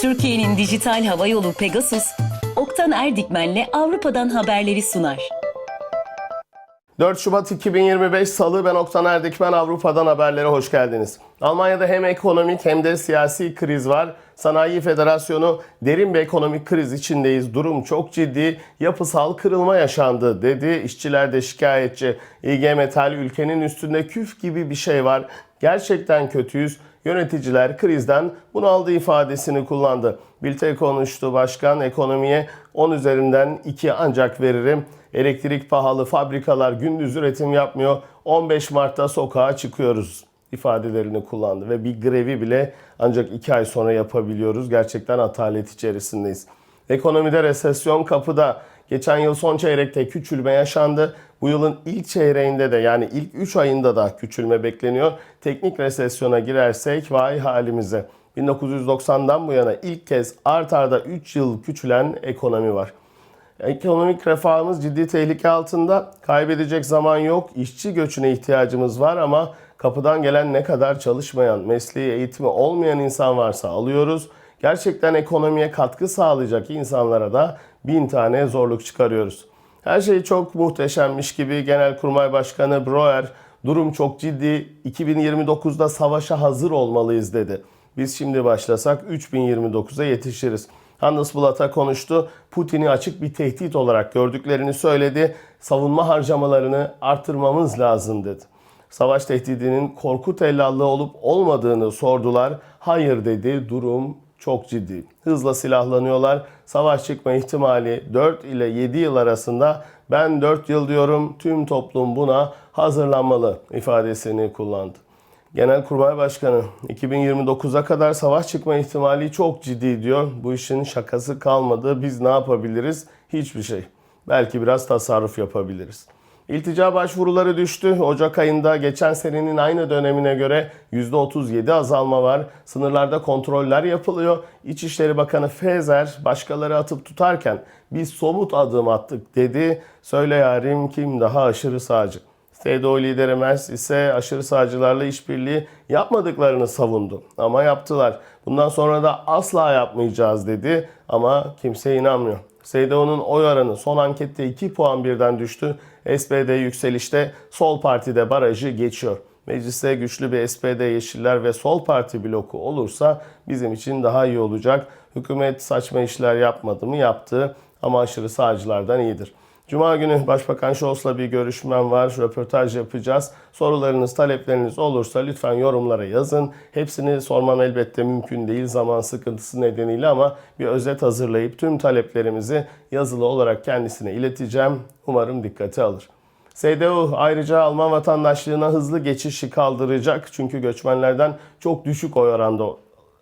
Türkiye'nin dijital hava yolu Pegasus, Oktan Erdikmen'le Avrupa'dan haberleri sunar. 4 Şubat 2025 Salı ben Oktan Erdikmen Avrupa'dan haberlere hoş geldiniz. Almanya'da hem ekonomik hem de siyasi kriz var. Sanayi Federasyonu derin bir ekonomik kriz içindeyiz. Durum çok ciddi. Yapısal kırılma yaşandı dedi. İşçiler de şikayetçi. İG Metal ülkenin üstünde küf gibi bir şey var. Gerçekten kötüyüz. Yöneticiler krizden bunaldı ifadesini kullandı. Bilte konuştu başkan ekonomiye 10 üzerinden 2 ancak veririm. Elektrik pahalı, fabrikalar gündüz üretim yapmıyor. 15 Mart'ta sokağa çıkıyoruz ifadelerini kullandı ve bir grevi bile ancak 2 ay sonra yapabiliyoruz. Gerçekten atalet içerisindeyiz. Ekonomide resesyon kapıda. Geçen yıl son çeyrekte küçülme yaşandı. Bu yılın ilk çeyreğinde de yani ilk 3 ayında da küçülme bekleniyor. Teknik resesyona girersek vay halimize. 1990'dan bu yana ilk kez art arda 3 yıl küçülen ekonomi var. Ekonomik refahımız ciddi tehlike altında. Kaybedecek zaman yok. İşçi göçüne ihtiyacımız var ama kapıdan gelen ne kadar çalışmayan, mesleği eğitimi olmayan insan varsa alıyoruz. Gerçekten ekonomiye katkı sağlayacak insanlara da bin tane zorluk çıkarıyoruz. Her şey çok muhteşemmiş gibi Genelkurmay Başkanı Broer durum çok ciddi 2029'da savaşa hazır olmalıyız dedi. Biz şimdi başlasak 3029'a yetişiriz. Handelsblatt'a konuştu. Putin'i açık bir tehdit olarak gördüklerini söyledi. Savunma harcamalarını artırmamız lazım dedi. Savaş tehdidinin korku tellallığı olup olmadığını sordular. Hayır dedi. Durum çok ciddi. Hızla silahlanıyorlar. Savaş çıkma ihtimali 4 ile 7 yıl arasında ben 4 yıl diyorum tüm toplum buna hazırlanmalı ifadesini kullandı. Genelkurmay Başkanı 2029'a kadar savaş çıkma ihtimali çok ciddi diyor. Bu işin şakası kalmadı. Biz ne yapabiliriz? Hiçbir şey. Belki biraz tasarruf yapabiliriz. İltica başvuruları düştü. Ocak ayında geçen senenin aynı dönemine göre %37 azalma var. Sınırlarda kontroller yapılıyor. İçişleri Bakanı Fezer başkaları atıp tutarken biz somut adım attık dedi. Söyle yarim kim daha aşırı sağcı? SDO lideri Merz ise aşırı sağcılarla işbirliği yapmadıklarını savundu. Ama yaptılar. Bundan sonra da asla yapmayacağız dedi ama kimse inanmıyor. SDO'nun oy oranı son ankette 2 puan birden düştü. SPD yükselişte Sol Parti'de barajı geçiyor. Mecliste güçlü bir SPD, Yeşiller ve Sol Parti bloku olursa bizim için daha iyi olacak. Hükümet saçma işler yapmadı mı? Yaptı ama aşırı sağcılardan iyidir. Cuma günü Başbakan Scholz'la bir görüşmem var. Röportaj yapacağız. Sorularınız, talepleriniz olursa lütfen yorumlara yazın. Hepsini sormam elbette mümkün değil zaman sıkıntısı nedeniyle ama bir özet hazırlayıp tüm taleplerimizi yazılı olarak kendisine ileteceğim. Umarım dikkate alır. SDU ayrıca Alman vatandaşlığına hızlı geçişi kaldıracak. Çünkü göçmenlerden çok düşük oy oranda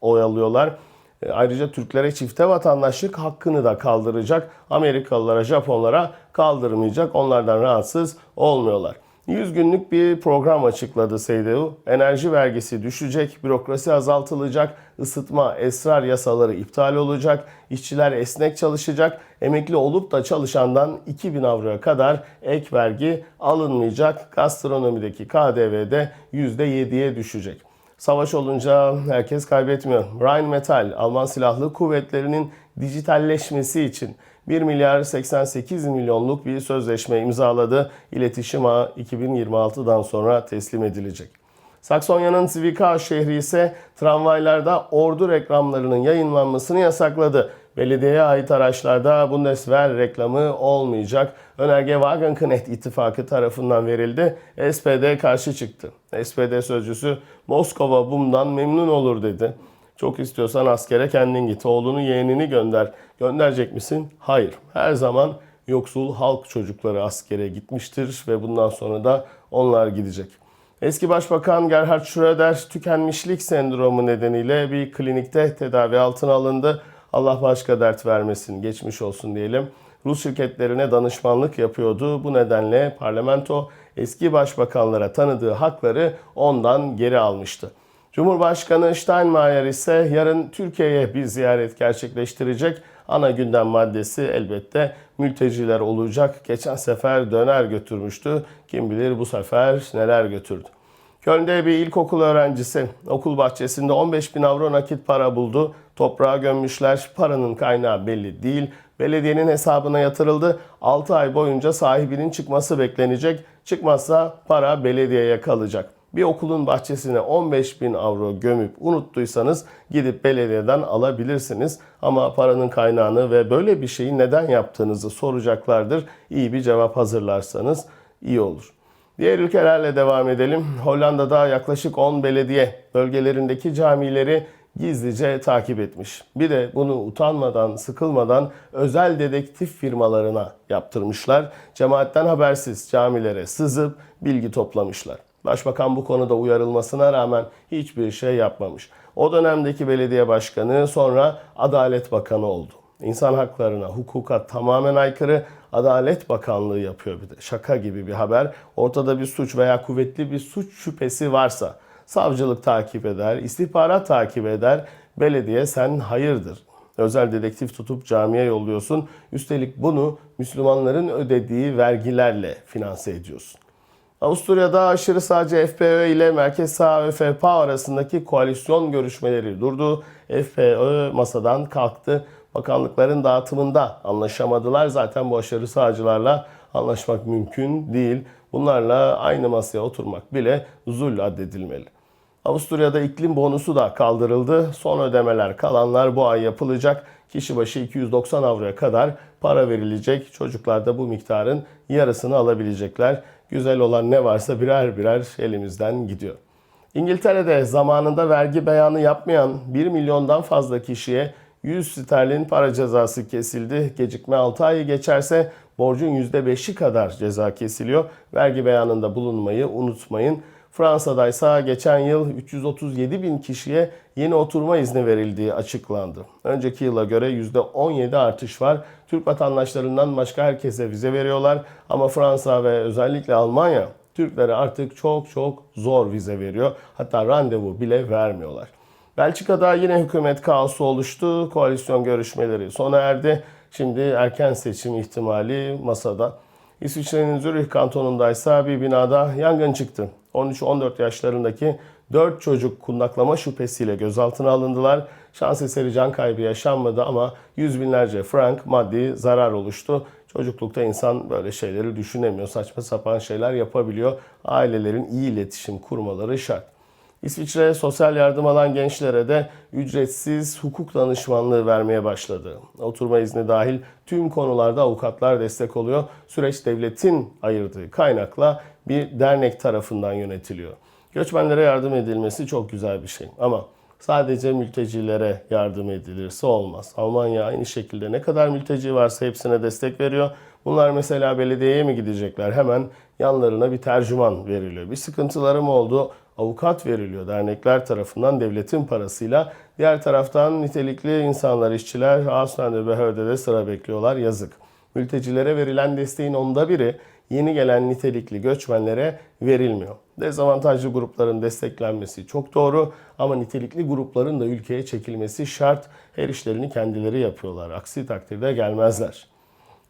oy alıyorlar. E, Ayrıca Türklere çifte vatandaşlık hakkını da kaldıracak. Amerikalılara, Japonlara kaldırmayacak. Onlardan rahatsız olmuyorlar. 100 günlük bir program açıkladı SDU. Enerji vergisi düşecek, bürokrasi azaltılacak, ısıtma, esrar yasaları iptal olacak, işçiler esnek çalışacak, emekli olup da çalışandan 2000 avroya kadar ek vergi alınmayacak. Gastronomideki KDV de %7'ye düşecek. Savaş olunca herkes kaybetmiyor. Rheinmetall, Alman Silahlı Kuvvetleri'nin dijitalleşmesi için 1 milyar 88 milyonluk bir sözleşme imzaladı. İletişim ağı 2026'dan sonra teslim edilecek. Saksonya'nın Zwickau şehri ise tramvaylarda ordu reklamlarının yayınlanmasını yasakladı. Belediyeye ait araçlarda Bundeswehr reklamı olmayacak. Önerge Wagenknecht ittifakı tarafından verildi. SPD karşı çıktı. SPD sözcüsü Moskova bundan memnun olur dedi. Çok istiyorsan askere kendin git. Oğlunu yeğenini gönder. Gönderecek misin? Hayır. Her zaman yoksul halk çocukları askere gitmiştir ve bundan sonra da onlar gidecek. Eski Başbakan Gerhard Schröder tükenmişlik sendromu nedeniyle bir klinikte tedavi altına alındı. Allah başka dert vermesin, geçmiş olsun diyelim. Rus şirketlerine danışmanlık yapıyordu. Bu nedenle parlamento eski başbakanlara tanıdığı hakları ondan geri almıştı. Cumhurbaşkanı Steinmeier ise yarın Türkiye'ye bir ziyaret gerçekleştirecek. Ana gündem maddesi elbette mülteciler olacak. Geçen sefer döner götürmüştü. Kim bilir bu sefer neler götürdü. Köln'de bir ilkokul öğrencisi okul bahçesinde 15 bin avro nakit para buldu. Toprağa gömmüşler. Paranın kaynağı belli değil. Belediyenin hesabına yatırıldı. 6 ay boyunca sahibinin çıkması beklenecek. Çıkmazsa para belediyeye kalacak. Bir okulun bahçesine 15 bin avro gömüp unuttuysanız gidip belediyeden alabilirsiniz. Ama paranın kaynağını ve böyle bir şeyi neden yaptığınızı soracaklardır. İyi bir cevap hazırlarsanız iyi olur. Diğer ülkelerle devam edelim. Hollanda'da yaklaşık 10 belediye bölgelerindeki camileri gizlice takip etmiş. Bir de bunu utanmadan, sıkılmadan özel dedektif firmalarına yaptırmışlar. Cemaatten habersiz camilere sızıp bilgi toplamışlar. Başbakan bu konuda uyarılmasına rağmen hiçbir şey yapmamış. O dönemdeki belediye başkanı sonra Adalet Bakanı oldu. İnsan haklarına, hukuka tamamen aykırı Adalet Bakanlığı yapıyor bir de. Şaka gibi bir haber. Ortada bir suç veya kuvvetli bir suç şüphesi varsa savcılık takip eder, istihbarat takip eder. Belediye sen hayırdır. Özel dedektif tutup camiye yolluyorsun. Üstelik bunu Müslümanların ödediği vergilerle finanse ediyorsun. Avusturya'da aşırı sağcı FPÖ ile merkez sağ ÖFPA arasındaki koalisyon görüşmeleri durdu. FPÖ masadan kalktı. Bakanlıkların dağıtımında anlaşamadılar. Zaten bu aşırı sağcılarla anlaşmak mümkün değil. Bunlarla aynı masaya oturmak bile zul addedilmeli. Avusturya'da iklim bonusu da kaldırıldı. Son ödemeler kalanlar bu ay yapılacak. Kişi başı 290 avroya kadar para verilecek. Çocuklar da bu miktarın yarısını alabilecekler. Güzel olan ne varsa birer birer elimizden gidiyor. İngiltere'de zamanında vergi beyanı yapmayan 1 milyondan fazla kişiye 100 sterlin para cezası kesildi. Gecikme 6 ayı geçerse borcun %5'i kadar ceza kesiliyor. Vergi beyanında bulunmayı unutmayın. Fransa'da ise geçen yıl 337 bin kişiye yeni oturma izni verildiği açıklandı. Önceki yıla göre %17 artış var. Türk vatandaşlarından başka herkese vize veriyorlar ama Fransa ve özellikle Almanya Türklere artık çok çok zor vize veriyor. Hatta randevu bile vermiyorlar. Belçika'da yine hükümet kaosu oluştu. Koalisyon görüşmeleri sona erdi. Şimdi erken seçim ihtimali masada. İsviçre'nin Zürih kantonundaysa bir binada yangın çıktı. 13-14 yaşlarındaki 4 çocuk kundaklama şüphesiyle gözaltına alındılar. Şans eseri can kaybı yaşanmadı ama yüz binlerce frank maddi zarar oluştu. Çocuklukta insan böyle şeyleri düşünemiyor. Saçma sapan şeyler yapabiliyor. Ailelerin iyi iletişim kurmaları şart. İsviçre sosyal yardım alan gençlere de ücretsiz hukuk danışmanlığı vermeye başladı. Oturma izni dahil tüm konularda avukatlar destek oluyor. Süreç devletin ayırdığı kaynakla bir dernek tarafından yönetiliyor. Göçmenlere yardım edilmesi çok güzel bir şey ama sadece mültecilere yardım edilirse olmaz. Almanya aynı şekilde ne kadar mülteci varsa hepsine destek veriyor. Bunlar mesela belediyeye mi gidecekler? Hemen yanlarına bir tercüman veriliyor. Bir sıkıntıları mı oldu? Avukat veriliyor dernekler tarafından devletin parasıyla. Diğer taraftan nitelikli insanlar, işçiler Ausländer Behörde'de sıra bekliyorlar. Yazık. Mültecilere verilen desteğin onda biri yeni gelen nitelikli göçmenlere verilmiyor. Dezavantajlı grupların desteklenmesi çok doğru ama nitelikli grupların da ülkeye çekilmesi şart. Her işlerini kendileri yapıyorlar. Aksi takdirde gelmezler.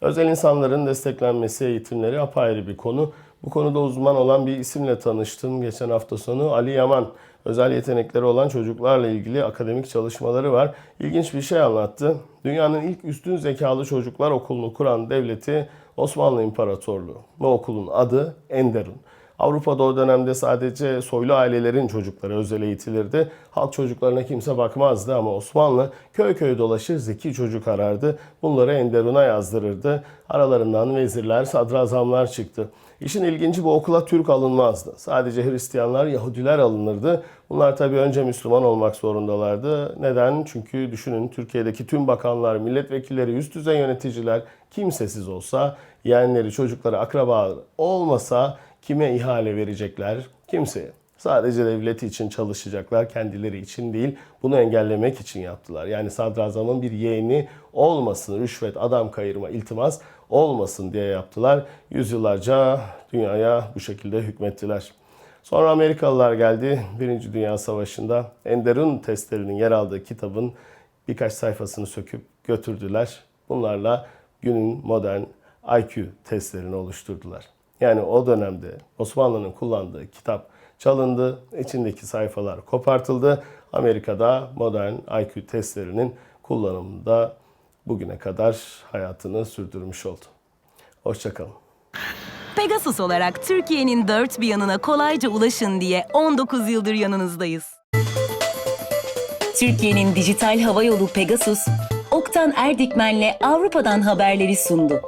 Özel insanların desteklenmesi, eğitimleri apayrı bir konu. Bu konuda uzman olan bir isimle tanıştım geçen hafta sonu. Ali Yaman. Özel yetenekleri olan çocuklarla ilgili akademik çalışmaları var. İlginç bir şey anlattı. Dünyanın ilk üstün zekalı çocuklar okulunu kuran devleti Osmanlı İmparatorluğu. Bu okulun adı Enderun. Avrupa'da o dönemde sadece soylu ailelerin çocukları özel eğitilirdi. Halk çocuklarına kimse bakmazdı ama Osmanlı köy köy dolaşır zeki çocuk arardı. Bunları Enderun'a yazdırırdı. Aralarından vezirler, sadrazamlar çıktı. İşin ilginci bu okula Türk alınmazdı. Sadece Hristiyanlar, Yahudiler alınırdı. Bunlar tabii önce Müslüman olmak zorundalardı. Neden? Çünkü düşünün Türkiye'deki tüm bakanlar, milletvekilleri, üst düzey yöneticiler kimsesiz olsa, yeğenleri, çocukları, akraba olmasa kime ihale verecekler? Kimseye. Sadece devleti için çalışacaklar, kendileri için değil. Bunu engellemek için yaptılar. Yani sadrazamın bir yeğeni olmasın, rüşvet, adam kayırma, iltimas olmasın diye yaptılar. Yüzyıllarca dünyaya bu şekilde hükmettiler. Sonra Amerikalılar geldi. Birinci Dünya Savaşı'nda Enderun testlerinin yer aldığı kitabın birkaç sayfasını söküp götürdüler. Bunlarla günün modern IQ testlerini oluşturdular. Yani o dönemde Osmanlı'nın kullandığı kitap çalındı, içindeki sayfalar kopartıldı. Amerika'da modern IQ testlerinin kullanımında bugüne kadar hayatını sürdürmüş oldu. Hoşçakalın. Pegasus olarak Türkiye'nin dört bir yanına kolayca ulaşın diye 19 yıldır yanınızdayız. Türkiye'nin dijital hava yolu Pegasus, Oktan Erdikmen'le Avrupa'dan haberleri sundu.